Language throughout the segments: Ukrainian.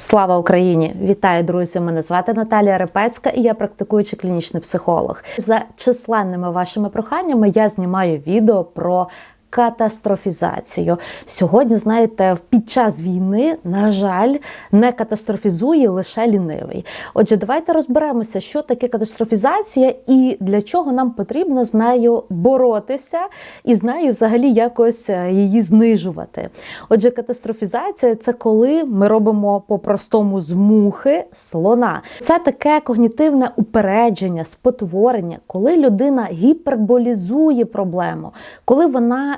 Слава Україні! Вітаю, друзі! Мене звати Наталія Репецька і я практикуючий клінічний психолог. За численними вашими проханнями я знімаю відео про катастрофізацію. Сьогодні, знаєте, під час війни, на жаль, не катастрофізує лише лінивий. Отже, давайте розберемося, що таке катастрофізація і для чого нам потрібно з нею боротися, і з нею взагалі якось е, її знижувати. Отже, катастрофізація це коли ми робимо по-простому з мухи слона. Це таке когнітивне упередження, спотворення, коли людина гіперболізує проблему, коли вона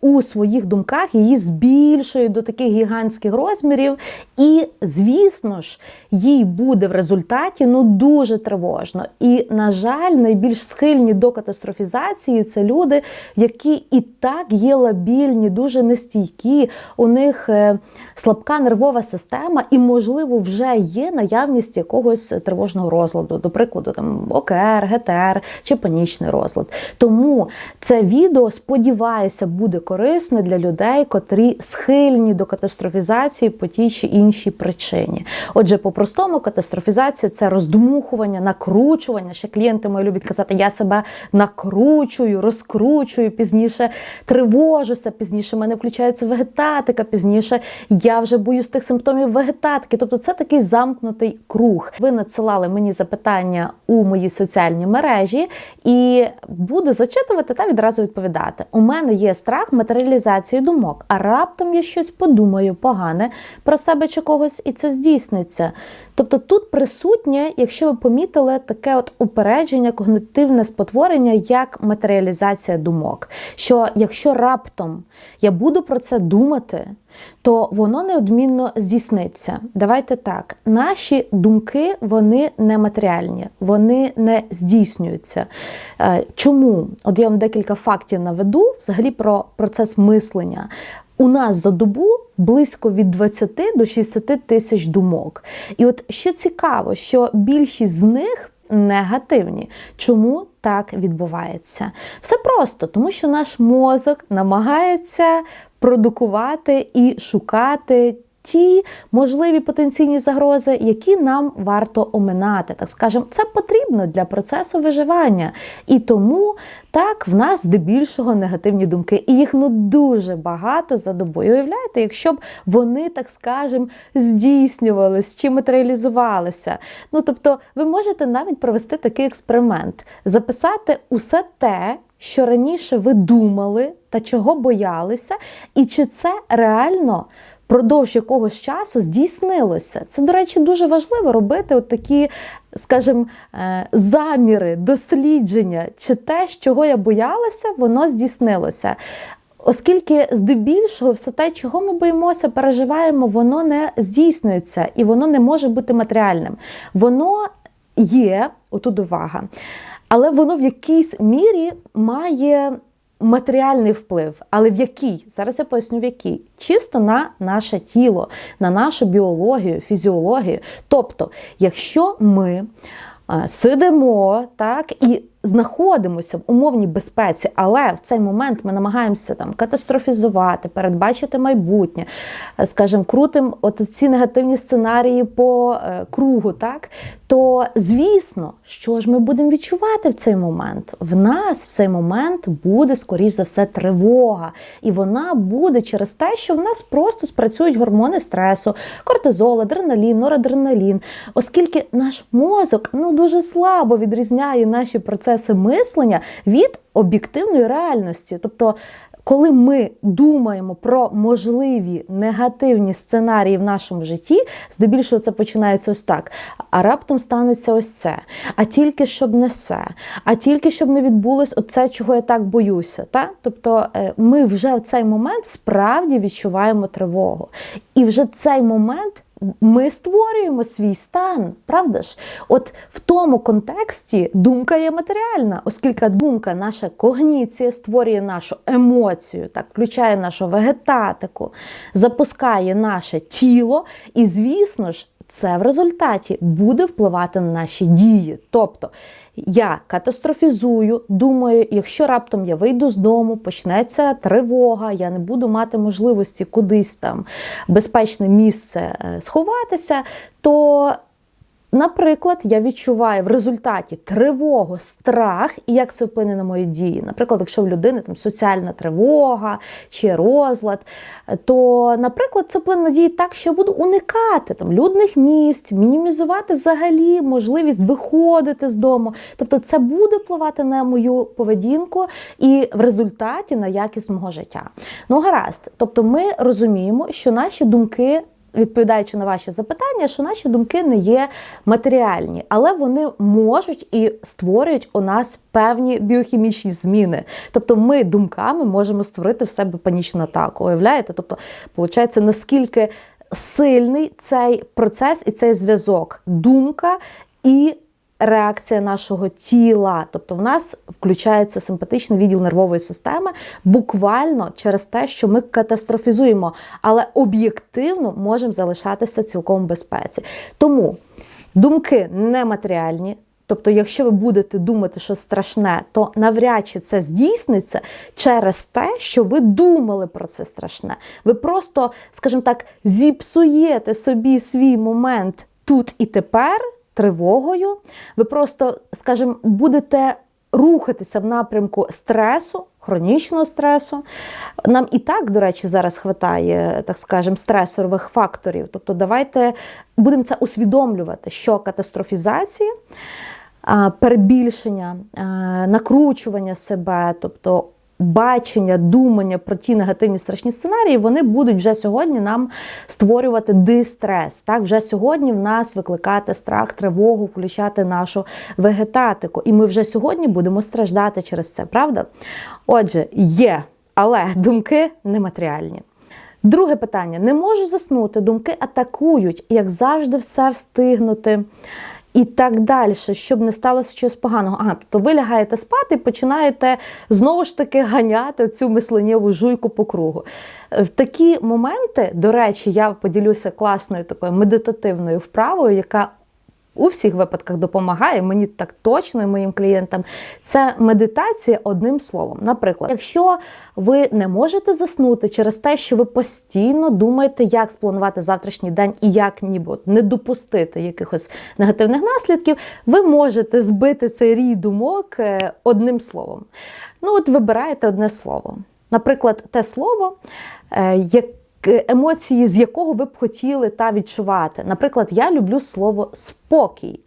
у своїх думках її збільшує до таких гігантських розмірів, і, звісно ж, їй буде в результаті ну дуже тривожно. І, на жаль, найбільш схильні до катастрофізації це люди, які і так є лабільні, дуже нестійкі, у них е, слабка нервова система, і, можливо, вже є наявність якогось тривожного розладу, до прикладу, там ОКР, ГТР чи панічний розлад. Тому це відео, сподіваюся, буде корисне для людей, котрі схильні до катастрофізації по тій чи іншій причині. Отже, по-простому, катастрофізація це роздмухування, накручування. Ще клієнти мої люблять казати, я себе накручую, розкручую, пізніше тривожуся, пізніше в мене включається вегетатика, пізніше я вже боюсь тих симптомів вегетатики. Тобто це такий замкнутий круг. Ви надсилали мені запитання у мої соціальні мережі, і буду зачитувати та відразу відповідати. У мене є страх матеріалізації думок, а раптом я щось подумаю погане про себе чи когось, і це здійсниться. Тобто тут присутнє, якщо ви помітили, таке от упередження, когнитивне спотворення, як матеріалізація думок. Що якщо раптом я буду про це думати, то воно неодмінно здійсниться. Давайте так, наші думки вони не матеріальні, вони не здійснюються. Е, Чому? От я вам декілька фактів наведу взагалі про процес мислення. У нас за добу близько від 20 до 60 тисяч думок. І от що цікаво, що більшість з них негативні. Чому так відбувається? Все просто, тому що наш мозок намагається продукувати і шукати. Ті можливі потенційні загрози, які нам варто оминати, так скажемо, це потрібно для процесу виживання. І тому так в нас здебільшого негативні думки. І їх ну дуже багато за добою. Уявляєте, якщо б вони, так скажемо, здійснювались чи матеріалізувалися. Ну тобто, ви можете навіть провести такий експеримент, записати усе те. Що раніше ви думали та чого боялися, і чи це реально продовж якогось часу здійснилося? Це, до речі, дуже важливо робити от такі, скажімо, заміри, дослідження, чи те, чого я боялася, воно здійснилося. Оскільки здебільшого все те, чого ми боїмося, переживаємо, воно не здійснюється і воно не може бути матеріальним. Воно є, отут увага, але воно в якійсь мірі має матеріальний вплив. Але в який? Зараз я поясню, в який. Чисто на наше тіло, на нашу біологію, фізіологію. Тобто, якщо ми сидимо так і знаходимося в умовній безпеці, але в цей момент ми намагаємося там катастрофізувати, передбачити майбутнє, скажімо, крутим от ці негативні сценарії по е, кругу, так то звісно, що ж ми будемо відчувати в цей момент? В нас в цей момент буде, скоріш за все, тривога. І вона буде через те, що в нас просто спрацюють гормони стресу, кортизол, адреналін, норадреналін, оскільки наш мозок ну дуже слабо відрізняє наші процеси мислення від об'єктивної реальності. Тобто коли ми думаємо про можливі негативні сценарії в нашому житті, здебільшого це починається ось так. А раптом станеться ось це. А тільки щоб не все, а тільки щоб не відбулось оце, чого я так боюся. Та? Тобто е, ми вже в цей момент справді відчуваємо тривогу. І вже цей момент. Ми створюємо свій стан, правда ж? От в тому контексті думка є матеріальна, оскільки думка, наша когніція створює нашу емоцію, так, включає нашу вегетатику, запускає наше тіло, і, звісно ж, це в результаті буде впливати на наші дії. Тобто я катастрофізую, думаю, якщо раптом я вийду з дому, почнеться тривога, я не буду мати можливості кудись там безпечне місце е, сховатися, то Наприклад, я відчуваю в результаті тривогу, страх, і як це вплине на мої дії. Наприклад, якщо в людини там соціальна тривога чи розлад, то, наприклад, це вплине на дії так, що я буду уникати там людних місць, мінімізувати взагалі можливість виходити з дому. Тобто, це буде впливати на мою поведінку і в результаті на якість мого життя. Ну, гаразд, тобто, ми розуміємо, що наші думки відповідаючи на ваші запитання, що наші думки не є матеріальні, але вони можуть і створюють у нас певні біохімічні зміни. Тобто, ми думками можемо створити в себе панічну атаку. Уявляєте? Тобто, виходить, наскільки сильний цей процес і цей зв'язок, думка і реакція нашого тіла. Тобто в нас включається симпатичний відділ нервової системи буквально через те, що ми катастрофізуємо, але об'єктивно можемо залишатися цілком в безпеці. Тому думки нематеріальні. Тобто, якщо ви будете думати, що страшне, то навряд чи це здійсниться через те, що ви думали про це страшне. Ви просто, скажімо так, зіпсуєте собі свій момент тут і тепер тривогою. Ви просто, скажімо, будете рухатися в напрямку стресу, хронічного стресу. Нам і так, до речі, зараз хватає, так скажемо, стресових факторів. Тобто, давайте будемо це усвідомлювати, що катастрофізація. Перебільшення, накручування себе, тобто бачення, думання про ті негативні страшні сценарії, вони будуть вже сьогодні нам створювати дистрес. Так, вже сьогодні в нас викликати страх, тривогу, включати нашу вегетатику. І ми вже сьогодні будемо страждати через це, правда? Отже, є, але думки нематеріальні. Друге питання: не можу заснути, думки атакують, як завжди, все встигнути і так далі, щоб не сталося щось поганого. Ага, тобто ви лягаєте спати і починаєте знову ж таки ганяти цю мисленнєву жуйку по кругу. В такі моменти, до речі, я поділюся класною такою медитативною вправою, яка у всіх випадках допомагає, мені так точно і моїм клієнтам. Це медитація одним словом. Наприклад, якщо ви не можете заснути через те, що ви постійно думаєте, як спланувати завтрашній день і як ніби не допустити якихось негативних наслідків, ви можете збити цей рій думок е, одним словом. Ну, от вибираєте одне слово. Наприклад, те слово, яке емоції, з якого ви б хотіли та відчувати. Наприклад, я люблю слово спокій.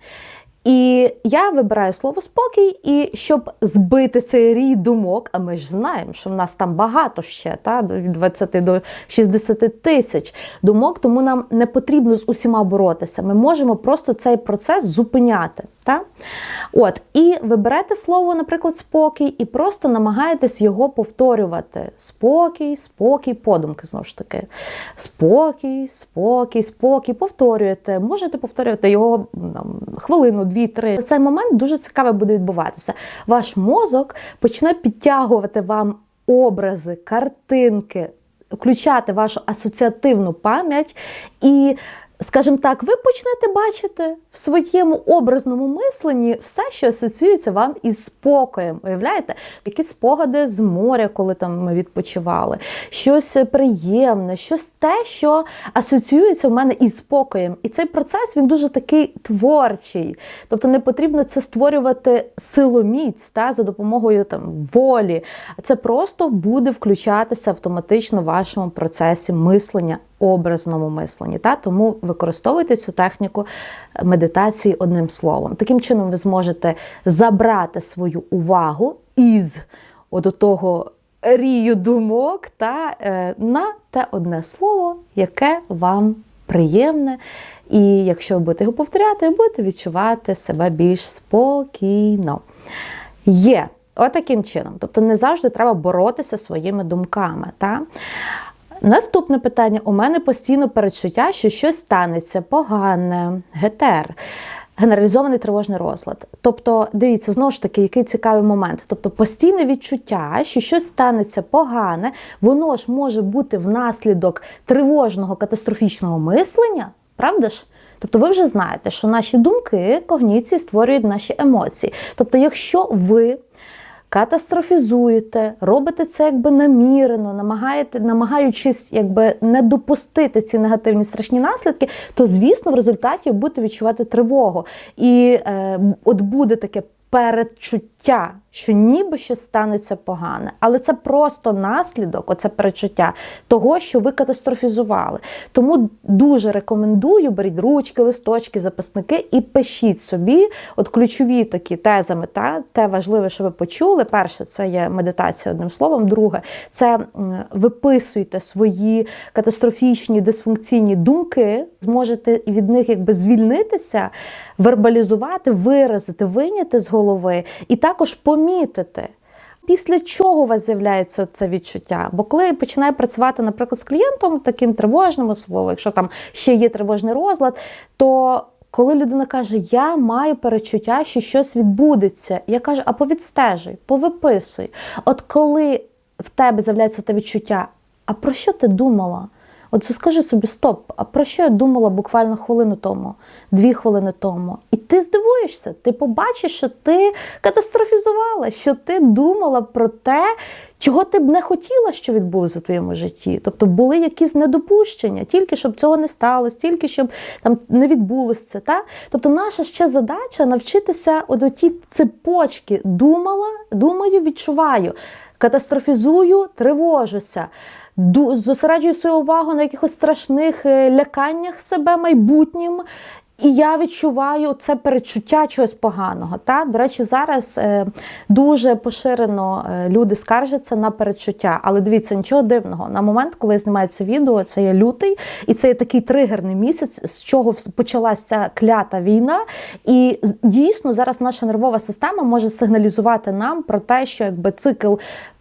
І я вибираю слово спокій, і щоб збити цей рій думок, а ми ж знаємо, що в нас там багато ще, та, від 20 до 60 тисяч думок, тому нам не потрібно з усіма боротися. Ми можемо просто цей процес зупиняти. Та? От, І ви берете слово, наприклад, спокій, і просто намагаєтесь його повторювати. Спокій, спокій, подумки знову ж таки. Спокій, спокій, спокій. Повторюєте. Можете повторювати його там, хвилину, дві-три. В цей момент дуже цікаво буде відбуватися. Ваш мозок почне підтягувати вам образи, картинки. Включати вашу асоціативну пам'ять і скажімо так, ви почнете бачити в своєму образному мисленні все, що асоціюється вам із спокоєм. Уявляєте? Якісь спогади з моря, коли там ми відпочивали, щось приємне, щось те, що асоціюється в мене із спокоєм. І цей процес він дуже такий творчий. Тобто не потрібно це створювати силоміць та, за допомогою там волі. Це просто буде включатися автоматично в вашому процесі мислення образному мисленні. Та? Тому використовуйте цю техніку медитації одним словом. Таким чином, ви зможете забрати свою увагу із от того рію думок та е, на те одне слово, яке вам приємне. І якщо ви будете його повторяти, ви будете відчувати себе більш спокійно. Є. Отаким чином. Тобто не завжди треба боротися своїми думками. Та? Наступне питання: у мене постійно перечуття, що щось станеться погане, гетер. Генералізований тривожний розлад. Тобто, дивіться, знову ж таки, який цікавий момент. Тобто, постійне відчуття, що щось станеться погане, воно ж може бути внаслідок тривожного катастрофічного мислення, правда ж? Тобто, ви вже знаєте, що наші думки, когніції створюють наші емоції. Тобто, якщо ви катастрофізуєте, робите це якби намірено, намагаєте, намагаючись якби не допустити ці негативні страшні наслідки, то звісно в результаті будете відчувати тривогу. І е, от буде таке передчуття, що ніби щось станеться погане, але це просто наслідок, оце перечуття того, що ви катастрофізували. Тому дуже рекомендую беріть ручки, листочки, записники і пишіть собі от ключові такі тезами. Та те важливе, що ви почули. Перше, це є медитація одним словом. Друге, це виписуйте свої катастрофічні дисфункційні думки, зможете від них якби звільнитися, вербалізувати, виразити, виняти з голови, і також помітити. Після чого у вас з'являється це відчуття? Бо коли я починаю працювати, наприклад, з клієнтом, таким тривожним, особливо, якщо там ще є тривожний розлад, то коли людина каже, я маю перечуття, що щось відбудеться, я кажу, а повідстежуй, повиписуй. От коли в тебе з'являється те відчуття, а про що ти думала? От скажи собі, стоп, а про що я думала буквально хвилину тому, дві хвилини тому? І ти здивуєшся, ти побачиш, що ти катастрофізувала, що ти думала про те, чого ти б не хотіла, що відбулося у твоєму житті. Тобто були якісь недопущення, тільки щоб цього не сталося, тільки щоб там не відбулося це. Та? Тобто, наша ще задача навчитися от ті цепочки думала, думаю, відчуваю. Катастрофізую, тривожуся, зосереджую свою увагу на якихось страшних е, ляканнях себе майбутнім. І я відчуваю це перечуття чогось поганого. Та? До речі, зараз е, дуже поширено е, люди скаржаться на перечуття. Але дивіться, нічого дивного. На момент, коли я знімаю це відео, це є лютий, і це є такий тригерний місяць, з чого почалася ця клята війна. І дійсно зараз наша нервова система може сигналізувати нам про те, що якби цикл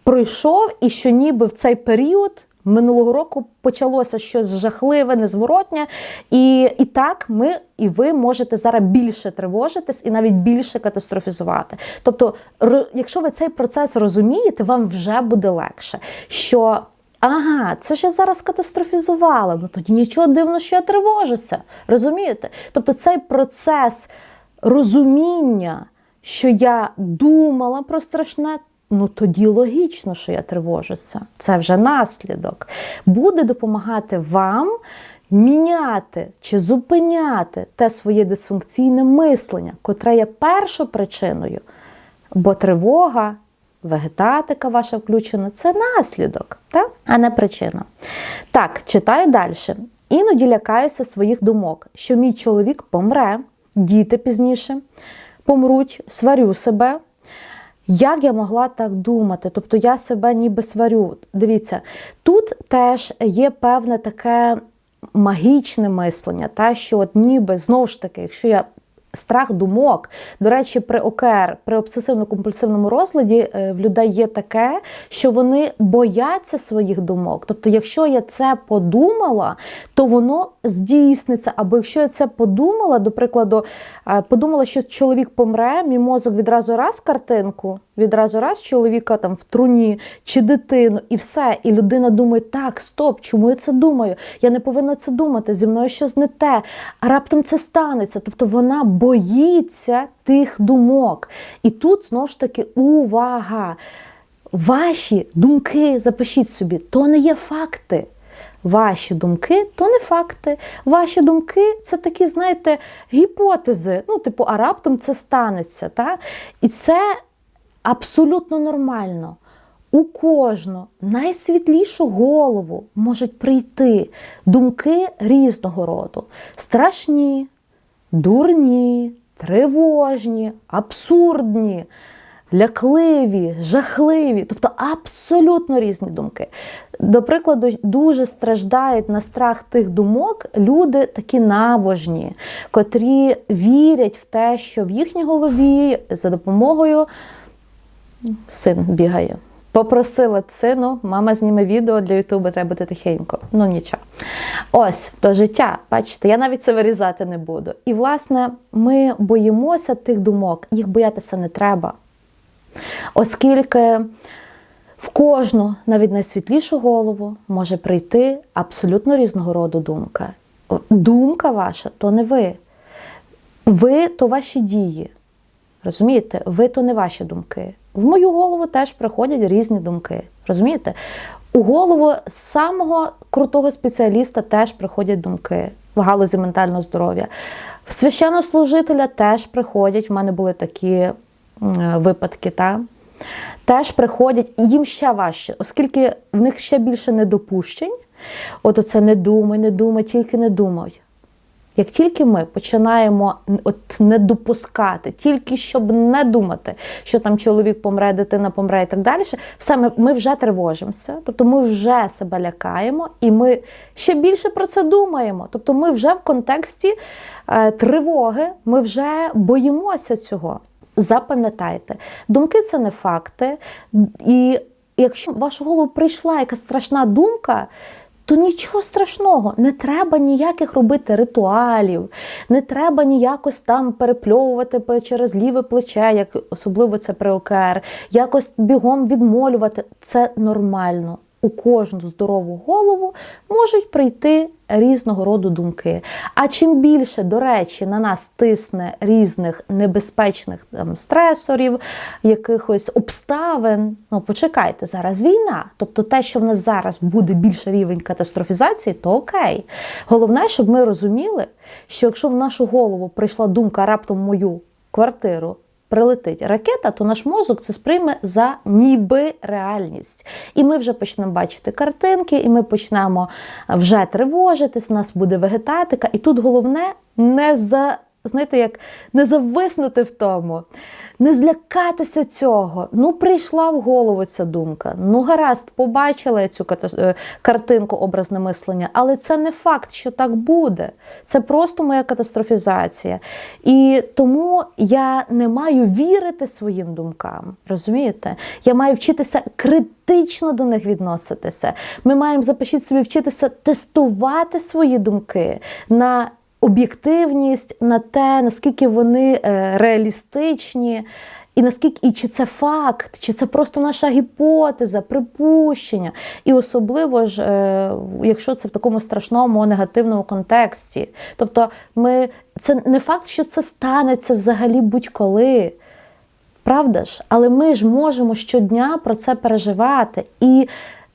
пройшов, і що ніби в цей період. Минулого року почалося щось жахливе, незворотнє. І і так ми і ви можете зараз більше тривожитись і навіть більше катастрофізувати. Тобто, якщо ви цей процес розумієте, вам вже буде легше. що Ага, це ж я зараз катастрофізувала, ну тоді нічого дивного, що я тривожуся. Розумієте? Тобто цей процес розуміння, що я думала про страшне, ну тоді логічно, що я тривожуся. Це вже наслідок. Буде допомагати вам міняти чи зупиняти те своє дисфункційне мислення, котре є першопричиною. Бо тривога, вегетатика ваша включена це наслідок, так? а не причина. Так, читаю далі. Іноді лякаюся своїх думок, що мій чоловік помре, діти пізніше помруть, сварю себе. Як я могла так думати? Тобто я себе ніби сварю. Дивіться, тут теж є певне таке магічне мислення, та що от ніби знову ж таки, якщо я Страх думок. До речі, при ОКР, при обсесивно-компульсивному розладі е, в людей є таке, що вони бояться своїх думок. Тобто, якщо я це подумала, то воно здійсниться. Або якщо я це подумала, до прикладу, е, подумала, що чоловік помре, мій мозок відразу раз картинку, відразу раз чоловіка там в труні чи дитину, і все. І людина думає, так, стоп, чому я це думаю? Я не повинна це думати, зі мною щось не те, а раптом це станеться. Тобто вона боїться тих думок. І тут знову ж таки увага. Ваші думки, запишіть собі, то не є факти. Ваші думки то не факти. Ваші думки це такі, знаєте, гіпотези. Ну, типу, а раптом це станеться. Та? І це абсолютно нормально. У кожну найсвітлішу голову можуть прийти думки різного роду: страшні, дурні, тривожні, абсурдні, лякливі, жахливі, тобто абсолютно різні думки. До прикладу, дуже страждають на страх тих думок люди такі набожні, котрі вірять в те, що в їхній голові за допомогою син бігає. Попросила сину, мама зніме відео для Ютубу, треба бути тихенько. Ну нічого. Ось то життя. Бачите, я навіть це вирізати не буду. І, власне, ми боїмося тих думок, їх боятися не треба. Оскільки в кожну, навіть найсвітлішу голову, може прийти абсолютно різного роду думка. думка ваша то не ви. Ви то ваші дії. Розумієте? Ви то не ваші думки. В мою голову теж приходять різні думки. Розумієте? У голову самого крутого спеціаліста теж приходять думки в галузі ментального здоров'я. В священнослужителя теж приходять. В мене були такі випадки. Та? Теж приходять, їм ще важче, оскільки в них ще більше недопущень. От оце не думай, не думай, тільки не думай. Як тільки ми починаємо от не допускати, тільки щоб не думати, що там чоловік помре, дитина помре і так далі, все ми, ми вже тривожимося, тобто ми вже себе лякаємо, і ми ще більше про це думаємо. Тобто ми вже в контексті е, тривоги, ми вже боїмося цього. Запам'ятайте, думки це не факти, і якщо в вашу голову прийшла якась страшна думка, то нічого страшного, не треба ніяких робити ритуалів, не треба ніякось там перепльовувати через ліве плече, як особливо це при ОКР, якось бігом відмолювати. Це нормально. У кожну здорову голову можуть прийти різного роду думки. А чим більше, до речі, на нас тисне різних небезпечних там, стресорів, якихось обставин. Ну, почекайте, зараз війна. Тобто те, що в нас зараз буде більше рівень катастрофізації, то окей. Головне, щоб ми розуміли, що якщо в нашу голову прийшла думка раптом мою квартиру. Прилетить ракета, то наш мозок це сприйме за ніби реальність. І ми вже почнемо бачити картинки, і ми почнемо вже тривожитись, у нас буде вегетатика. І тут головне не за. Знаєте, як не зависнути в тому, не злякатися цього. Ну, прийшла в голову ця думка. Ну, гаразд, побачила я цю е, картинку, образне мислення, але це не факт, що так буде. Це просто моя катастрофізація. І тому я не маю вірити своїм думкам. Розумієте? Я маю вчитися критично до них відноситися. Ми маємо запишіть собі вчитися тестувати свої думки на об'єктивність, на те, наскільки вони е, реалістичні. І наскільки і чи це факт, чи це просто наша гіпотеза, припущення, і особливо ж, е, якщо це в такому страшному негативному контексті. Тобто, ми це не факт, що це станеться взагалі будь-коли. Правда ж? Але ми ж можемо щодня про це переживати і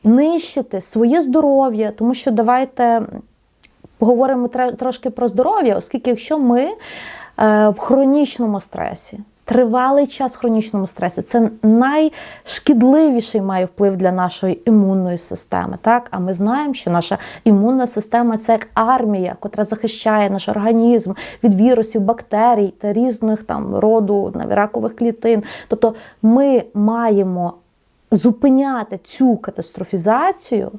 нищити своє здоров'я, тому що давайте поговоримо трошки про здоров'я, оскільки якщо ми е, в хронічному стресі, тривалий час в хронічному стресі, це найшкідливіший має вплив для нашої імунної системи. Так? А ми знаємо, що наша імунна система це як армія, котра захищає наш організм від вірусів, бактерій та різних там роду навіть, ракових клітин. Тобто ми маємо зупиняти цю катастрофізацію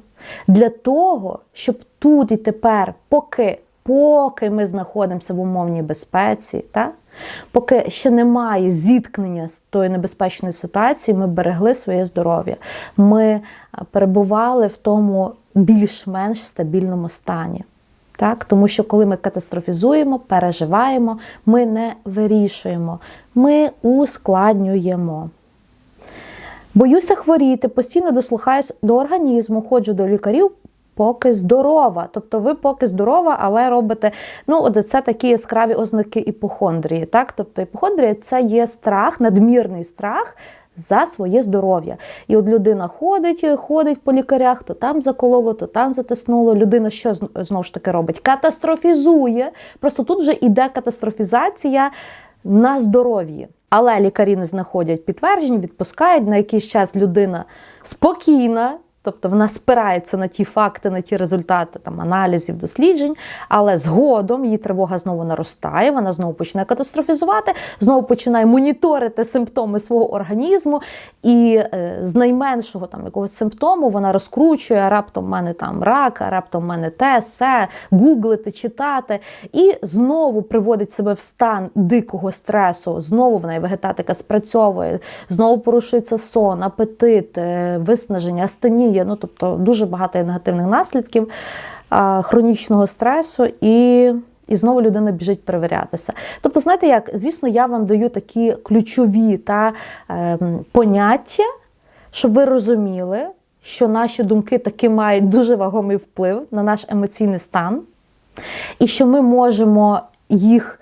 для того, щоб тут і тепер, поки, поки ми знаходимося в умовній безпеці, та, поки ще немає зіткнення з тою небезпечною ситуацією, ми берегли своє здоров'я. Ми перебували в тому більш-менш стабільному стані. Так? Тому що коли ми катастрофізуємо, переживаємо, ми не вирішуємо, ми ускладнюємо. Боюся хворіти, постійно дослухаюсь до організму, ходжу до лікарів, поки здорова. Тобто ви поки здорова, але робите, ну, от це такі яскраві ознаки іпохондрії. Так? Тобто іпохондрія це є страх, надмірний страх. За своє здоров'я. І от людина ходить, ходить по лікарях, то там закололо, то там затиснуло. Людина що знову ж таки робить? Катастрофізує. Просто тут вже іде катастрофізація на здоров'ї. Але лікарі не знаходять підтверджень, відпускають на якийсь час людина спокійна, тобто вона спирається на ті факти, на ті результати там, аналізів, досліджень, але згодом її тривога знову наростає, вона знову починає катастрофізувати, знову починає моніторити симптоми свого організму, і е, з найменшого там якогось симптому вона розкручує, раптом в мене там рак, раптом в мене те, се, гуглити, читати, і знову приводить себе в стан дикого стресу. Знову в неї вегетатика спрацьовує, знову порушується сон, апетит, е, виснаження, астенія. Ну тобто дуже багато негативних наслідків хронічного стресу і. І знову людина біжить перевірятися. Тобто, знаєте як, звісно, я вам даю такі ключові та ем, поняття, щоб ви розуміли, що наші думки таки мають дуже вагомий вплив на наш емоційний стан. і що ми можемо їх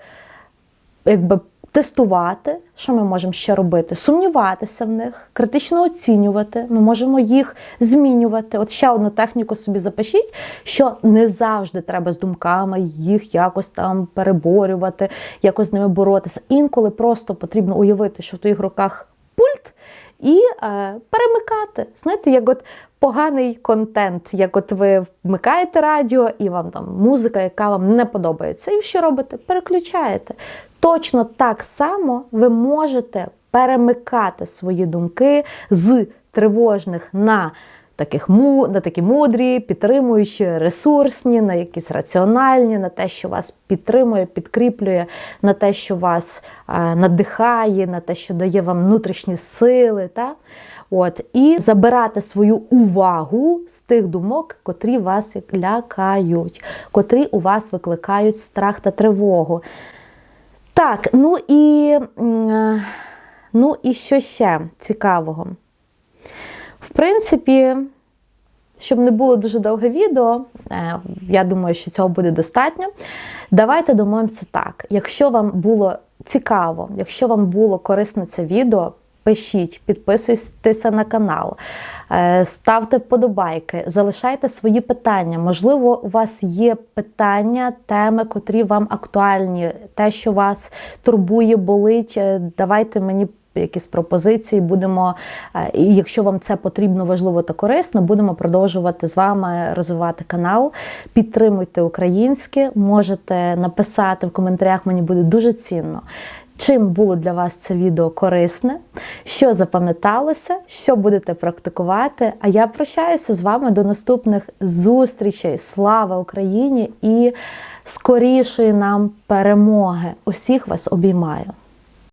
якби тестувати, що ми можемо ще робити? Сумніватися в них, критично оцінювати. Ми можемо їх змінювати. От ще одну техніку собі запишіть, що не завжди треба з думками їх якось там переборювати, якось з ними боротися. Інколи просто потрібно уявити, що в твоїх руках пульт. І е, перемикати. Знаєте, як от поганий контент, як от ви вмикаєте радіо, і вам там музика, яка вам не подобається. І що робите? Переключаєте. Точно так само ви можете перемикати свої думки з тривожних на таких на такі мудрі, підтримуючі, ресурсні, на якісь раціональні, на те, що вас підтримує, підкріплює, на те, що вас надихає, на те, що дає вам внутрішні сили. Та? От, і забирати свою увагу з тих думок, котрі вас лякають, котрі у вас викликають страх та тривогу. Так, ну і, е, ну і що ще цікавого? В принципі, щоб не було дуже довге відео, е, я думаю, що цього буде достатньо. Давайте домовимося так. Якщо вам було цікаво, якщо вам було корисне це відео, пишіть, підписуйтеся на канал, е, ставте вподобайки, залишайте свої питання. Можливо, у вас є питання, теми, котрі вам актуальні, те, що вас турбує, болить. е, Давайте мені якісь пропозиції, будемо, е, і якщо вам це потрібно, важливо та корисно, будемо продовжувати з вами розвивати канал. Підтримуйте українське, можете написати в коментарях, мені буде дуже цінно. Чим було для вас це відео корисне, що запам'яталося, що будете практикувати. А я прощаюся з вами до наступних зустрічей. Слава Україні і скорішої нам перемоги! Усіх вас обіймаю!